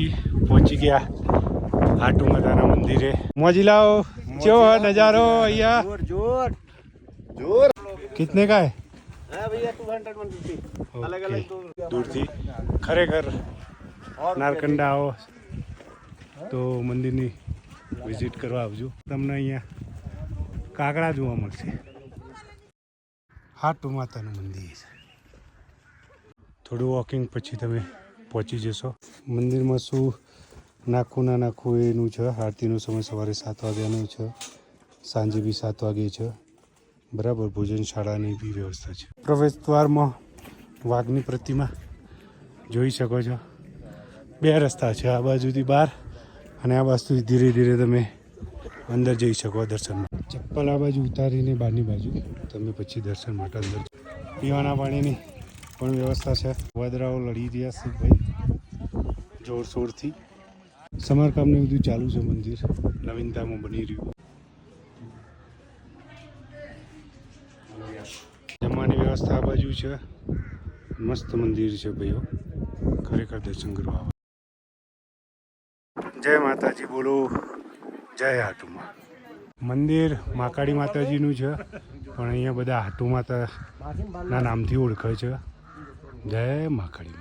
પછી પહોંચી ગયા હાટુ માતાના મંદિરે. મોજી લાવો ચો નજારો અહીંયા? જોર જોર કિતને કા હે દૂરથી. ખરેખર નારકંડા આવો તો મંદિરની વિઝિટ કરવા આવજો. તમને અહીંયા કાગડા જોવા મળશે. હાટુ માતાનું મંદિર થોડું વોકિંગ પછી તમે પહોંચી જશો? મંદિરમાં શું નાખવું ના નાખવું એનું છે. આરતીનો સમય સવારે સાત વાગ્યાનો છે. સાંજે બી સાત વાગે છે. બરાબર, ભોજન શાળાની બી વ્યવસ્થા છે. પ્રવેશ દ્વારમાં વાઘની પ્રતિમા જોઈ શકો છો. બે રસ્તા છે, આ બાજુથી બહાર અને આ બાજુથી ધીરે ધીરે તમે અંદર જઈ શકો દર્શનમાં. ચપ્પલ આ બાજુ ઉતારીને બહારની બાજુ. તમે પછી દર્શન માટે અંદર પીવાના પાણીની પણ વ્યવસ્થા છે. વાદરાઓ લડી રહ્યા છે ભાઈ. જોરશોરથી. સમારકામને બધું ચાલુ છે મંદિર. નવીનતામાં બની રહ્યું. જમવાની વ્યવસ્થા આ બાજુ છે. મસ્ત મંદિર છે ભાઈઓ. ખરેખર દર્શન કરવા જય માતાજી, બોલો. જય હાટુમાં. મંદિર માકાળી માતાજીનું છે. પણ અહીંયા બધા હાટુ માતાના નામથી ઓળખાય છે. જય માકાળીમાં